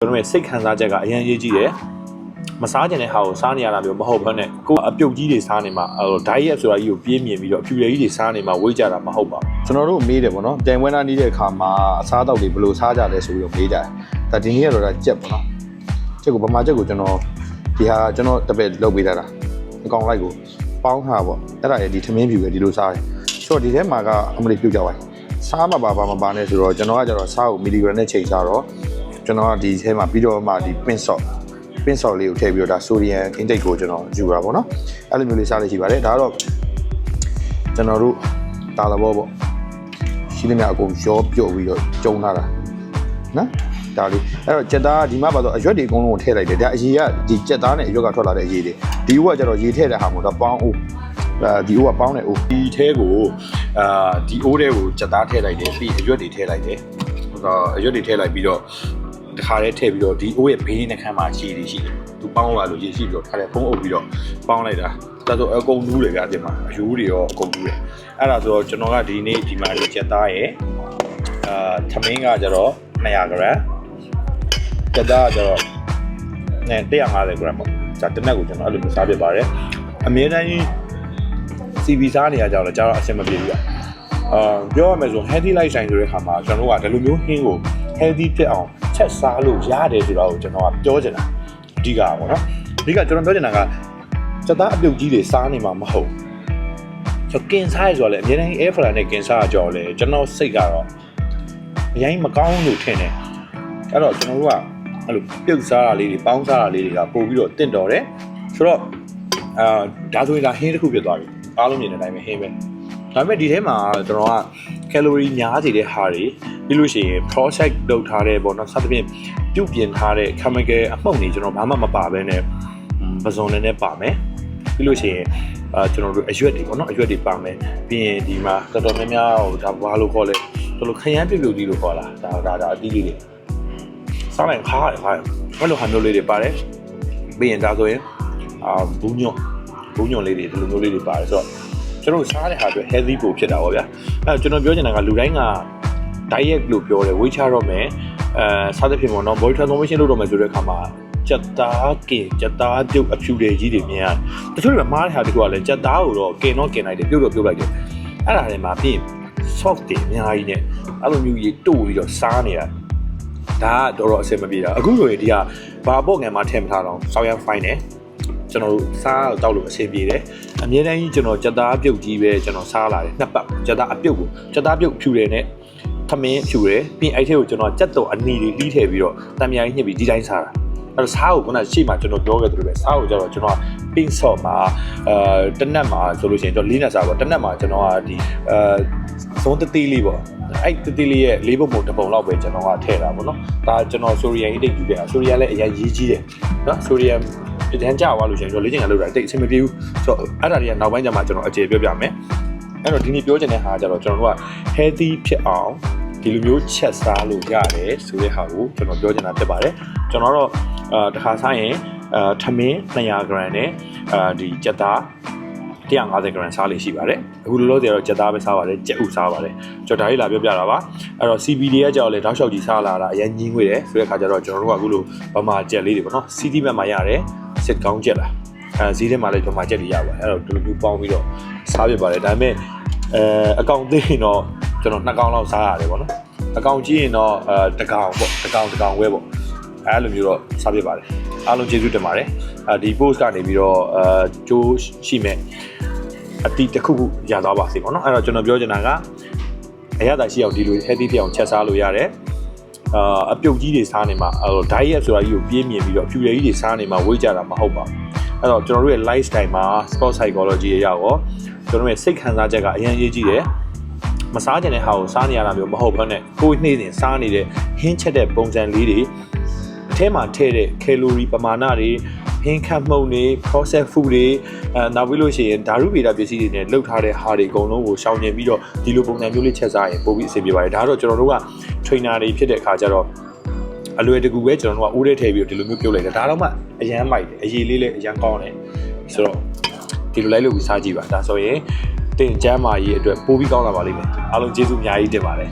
ကျွန်တော်ရဲ့စိတ်ခံစားချက်ကအရင်ရေးကြည့်တယ်မစားကျင်တဲ့ဟာကိုစားနေရတာမျိုးမဟုတ်ဘဲနဲ့ကိုယ်အပြုတ်ကြီးတွေစားနေမှာဟိုဒိုင်ရက်ဆိုတာကြီးကိုပြင်းမြင်ပြီးတော့အဖြူရည်ကြီးတွေစားနေမှာဝေးကြတာမဟုတ်ပါဘူးကျွန်တော်တို့မေးတယ်ပေါ့နော်တိုင်ဝဲနာနီးတဲ့အခါမှာအစားအသောက်တွေဘယ်လိုစားကြလဲဆိုပြီးတော့မေးကြတယ်ဒါဒီနေ့ကတော့ဒါကြက်ပေါ့နော်ကြက်ကိုဗမာကြက်ကိုကျွန်တော်ဒီဟာကျွန်တော်တပည့်လုပ်ပေးထားတာအကောင်လိုက်ကိုပေါင်းထားပေါ့အဲ့ဒါလေဒီထမင်းဖြူပဲဒီလိုစားတယ်ဆိုတော့ဒီထဲမှာကအမလေးပြုတ်ကြပါစားမှာပါပါမပါနဲ့ဆိုတော့ကျွန်တော်ကကျတော့စားကိုမီလီဂရမ်နဲ့ချိန်စားတော့ ကျွန်တော်ကဒီထဲမှာပြီးတော့မှဒီပင့်ဆော့ပင့်ဆော့လေးကိုထည့်ပြီးတော့ဒါဆိုဒီယမ်အင်တိတ်ကိုကျွန်တော်ယူတာပေါ့နော်အဲ့လိုမျိုးလေးစားလေးရှိပါတယ်ဒါကတော့ကျွန်တော်တို့တာလဘောပေါ့ရှိသမျှအကုန်ရောပြုတ်ပြီးတော့ကျုံထားတာနော်ဒါလေးအဲ့တော့ကြက်သားကဒီမှာပါတော့အရွက်တွေအကုန်လုံးကိုထည့်လိုက်တယ်ဒါအရေကဒီကြက်သားနဲ့အရွက်ကထွက်လာတဲ့အရေတွေဒီဥကကျတော့ရေထည့်တဲ့ဟာမို့တော့ပေါင်းအိုးအဲဒီဥကပေါင်းတဲ့အိုးဒီထဲကိုအာဒီအိုးထဲကိုကြက်သားထည့်လိုက်တယ်ပြီးအရွက်တွေထည့်လိုက်တယ်ဟိုတော့အရွက်တွေထည့်လိုက်ပြီးတော့ တခါတည်းထည့်ပြီးတော့ဒီအိုးရဲ့ဘေးနှခမ်းမှာခြေတွေရှိတယ်သူပေါင်းလာလို့ရေရှိပြီးတော့ထားတယ်ဖုံးအုပ်ပြီးတော့ပေါင်းလိုက်တာဒါဆိုအကုန်နူးတယ်ဗျာဒီမှာအယိုးတွေရောအကုန်နူးတယ်အဲ့ဒါဆိုတော့ကျွန်တော်ကဒီနေ့ဒီမှာကြက်သားရဲ့အာသမင်းကကျတော့200 gram ကြက်သားကကျတော့နဲ့150 gram ပေါ့ဒါတစ်နက်ကိုကျွန်တော်အဲ့လိုမျိုးစားပြပါတယ်အမြဲတမ်းကြီး CB စားနေရကြတော့ကျတော့အဆင်မပြေဘူးอ่ะအာပြောရမယ်ဆို healthy lifestyle ဆိုတဲ့ခါမှာကျွန်တော်တို့ကဒီလိုမျိုးဟင်းကို healthy ဖြစ်အောင် ချက်စားလို့ရတယ်ဆိုတော့ကျွန်တော်ကပြောချင်တာအဓိကပါပေါ့နော်အဓိကကျွန်တော်ပြောချင်တာကစက်သားအပြုတ်ကြီးတွေစားနေမှာမဟုတ်ကျွန်တော်ကင်စားရဆိုတော့လေအများကြီး air fryer နဲ့ကင်စားရကြော်လေကျွန်တော်စိတ်ကတော့အရင်မကောင်းလို့ထင်တယ်အဲ့တော့ကျွန်တော်တို့ကအဲ့လိုပြုတ်စားတာလေးတွေပေါင်းစားတာလေးတွေကပို့ပြီးတော့တင့်တော်တယ်ဆိုတော့အာဒါဆိုရင်ဒါဟင်းတစ်ခုဖြစ်သွားပြီအားလုံးမြင်တဲ့အတိုင်းပဲဟင်းပဲဒါပေမဲ့ဒီထဲမှာကျွန်တော်က calorie များစေတဲ့ဟာတွေ ပြီးလို့ရှိရင် process လုပ်ထားတဲ့ပေါ့နော်စသဖြင့်ပြုတ်ပြင်ထားတဲ့ chemical အမှုန့်တွေကျွန်တော်ဘာမှမပါဘဲနဲ့ပဇွန်နဲ့နဲ့ပါမယ်ပြီးလို့ရှိရင်အာကျွန်တော်တို့အရွက်တွေပေါ့နော်အရွက်တွေပါမယ်ပြီးရင်ဒီမှာတော်တော်များများဟိုဒါဘာလို့ခေါ်လဲတော်တော်ခရမ်းပြုတ်ပြုတ်ကြီးလို့ခေါ်လာဒါဒါဒါအသီးလေးတွေစားလိုက်ခါရတယ်ခါရတယ်အဲ့လိုဟာမျိုးလေးတွေပါတယ်ပြီးရင်ဒါဆိုရင်အာဘူးညွန့်ဘူးညွန့်လေးတွေဒီလိုမျိုးလေးတွေပါတယ်ဆိုတော့ကျွန်တော်တို့စားတဲ့ဟာအတွက် healthy ပိုဖြစ်တာပေါ့ဗျာအဲတော့ကျွန်တော်ပြောချင်တာကလူတိုင်းက diet လို့ပြောတယ် weight ချတော့မယ်အဲစားတဲ့ဖြစ်ပေါ့နော် body transformation လုပ်တော့မယ်ဆိုတဲ့အခါမှာကြက်သားကင်ကြက်သားပြုတ်အဖြူတွေကြီးတွေမြင်ရတယ်တချို့တွေမှားတဲ့ဟာတချို့ကလည်းကြက်သားကိုတော့ကင်တော့ကင်လိုက်တယ်ပြုတ်တော့ပြုတ်လိုက်တယ်အဲ့ဒါတွေမှာပြင် soft တွေအများကြီးနဲ့အဲ့လိုမျိုးကြီးတို့ပြီးတော့စားနေတာဒါကတော်တော်အဆင်မပြေတာအခုဆိုရင်ဒီကဘာပေါ့ငယ်မှာထည့်မထားတော့ဆောင်းရမ်း fine တယ်ကျွန်တော်တို့စားတော့တောက်လို့အဆင်ပြေတယ်အမြဲတမ်းကြီးကျွန်တော်ကြက်သားပြုတ်ကြီးပဲကျွန်တော်စားလာတယ်နှစ်ပတ်ကြက်သားအပြုတ်ကိုကြက်သားပြုတ်ဖြူတယ်နဲ့ သမင်းဖြူတယ်ပြီးအဲ့ထဲကိုကျွန်တော်ကြက်တော်အနီတွေလှီးထည့်ပြီးတော့တံမြာကြီးညှစ်ပြီးဒီတိုင်းစားတာအဲ့တော့စားကိုခုနရှေ့မှာကျွန်တော်ပြောခဲ့သလိုပဲစားကိုကျတော့ကျွန်တော် pink sauce မှာအဲတနက်မှာဆိုလို့ရှိရင်ကျွန်တော်လေးနဲ့စားပေါ့တနက်မှာကျွန်တော်ကဒီအဲသုံးတသေးလေးပေါ့အဲ့တသေးလေးရဲ့လေးပုံပုံတစ်ပုံလောက်ပဲကျွန်တော်ကထည့်တာပေါ့နော်ဒါကျွန်တော်ဆိုရီယန်အိတ်ယူခဲ့တာဆိုရီယန်လည်းအရင်ရေးကြီးတယ်နော်ဆိုရီယန်တန်းကြွားလို့ရှိရင်ကျွန်တော်လေ့ကျင့်ခန်းလုပ်တာတိတ်အဆင်မပြေဘူးဆိုတော့အဲ့ဒါတွေကနောက်ပိုင်းကျမှကျွန်တော်အခြေပြောပြမယ်အဲ့တော့ဒီနေ့ပြောချင်တဲ့ဟာကကျတော့ကျွန်တော်တို့က healthy ဖြစ်အောင် ဒီလိုမျိုးချက်စားလို့ရတယ်ဆိုတဲ့ဟာကိုကျွန်တော်ပြောချင်တာဖြစ်ပါတယ်ကျွန်တော်တော့အာတစ်ခါစားရင်အာထမင်း200 gram နဲ့အာဒီကြက်သား150 gram စားလေးရှိပါတယ်အခုလောလောဆယ်တော့ကြက်သားပဲစားပါတယ်ကြက်ဥစားပါတယ်ကျွန်တော်ဒါလေးလာပြောပြတာပါအဲ့တော့ CBD ရဲ့ကြောက်လေတောက်လျှောက်ကြီးစားလာတာအရင်ကြီးငွေတယ်ဆိုတဲ့ခါကျတော့ကျွန်တော်တို့ကအခုလိုဗမာကြက်လေးတွေပေါ့နော် CD ဘက်မှာရတယ်စစ်ကောင်းကြက်လားအဲဈေးထဲမှာလည်းဗမာကြက်တွေရပါတယ်အဲ့တော့ဒီလိုမျိုးပေါင်းပြီးတော့စားပြပါတယ်ဒါပေမဲ့အဲအကောင်သိရင်တော့ ကျွန်တော်နှစ်ကောင်လောက်စားရတယ်ပေါ့နော်အကောင်ကြီးရင်တော့အဲတကောင်ပေါ့တကောင်တကောင်ဝဲပေါ့အဲ့လိုမျိုးတော့စားပြပါတယ်အားလုံးကျေးဇူးတင်ပါတယ်အဲဒီ post ကနေပြီးတော့အဲကြိုးရှိမဲ့အတီးတစ်ခုခုရသွားပါစေပေါ့နော်အဲ့တော့ကျွန်တော်ပြောချင်တာကအရသာရှိအောင်ဒီလို healthy ဖြစ်အောင်ချက်စားလို့ရတယ်အာအပြုတ်ကြီးတွေစားနေမှာအဲ့တော့ diet ဆိုတာကြီးကိုပြင်းမြင်ပြီးတော့အဖြူရည်ကြီးတွေစားနေမှာဝေးကြတာမဟုတ်ပါဘူးအဲ့တော့ကျွန်တော်တို့ရဲ့ lifestyle မှာ sport psychology အရာရောကျွန်တော်တို့ရဲ့စိတ်ခံစားချက်ကအရင်ရေးကြည့်တယ် မစားကျင်တဲ့ဟာကိုစားနေရတာမျိုးမဟုတ်ဘဲနဲ့ကိုယ်နှိမ့်နေစားနေတဲ့ဟင်းချက်တဲ့ပုံစံလေးတွေအထဲမှာထည့်တဲ့ calorie ပမာဏတွေဟင်းခတ်မှုန့်တွေ process food တွေအဲနောက်ပြီးလို့ရှိရင်ဓာတုဗေဒပစ္စည်းတွေနဲ့လှုပ်ထားတဲ့ဟာတွေအကုန်လုံးကိုရှောင်ကျဉ်ပြီးတော့ဒီလိုပုံစံမျိုးလေးချက်စားရင်ပိုပြီးအဆင်ပြေပါတယ်ဒါကတော့ကျွန်တော်တို့က trainer တွေဖြစ်တဲ့အခါကျတော့အလွယ်တကူပဲကျွန်တော်တို့ကဦးထဲထည့်ပြီးတော့ဒီလိုမျိုးပြုတ်လိုက်တယ်ဒါတော့မှအရန်မိုက်တယ်အရေးလေးလည်းအရန်ကောင်းတယ်ဆိုတော့ဒီလိုလိုက်လို့ပြီးစားကြည့်ပါဒါဆိုရင် တင်ကျမ်းမာရေးအတွက်ပိုပြီးကောင်းလာပါလိမ့်မယ်အားလုံးကျေးဇူးအများကြီးတင်ပါတယ်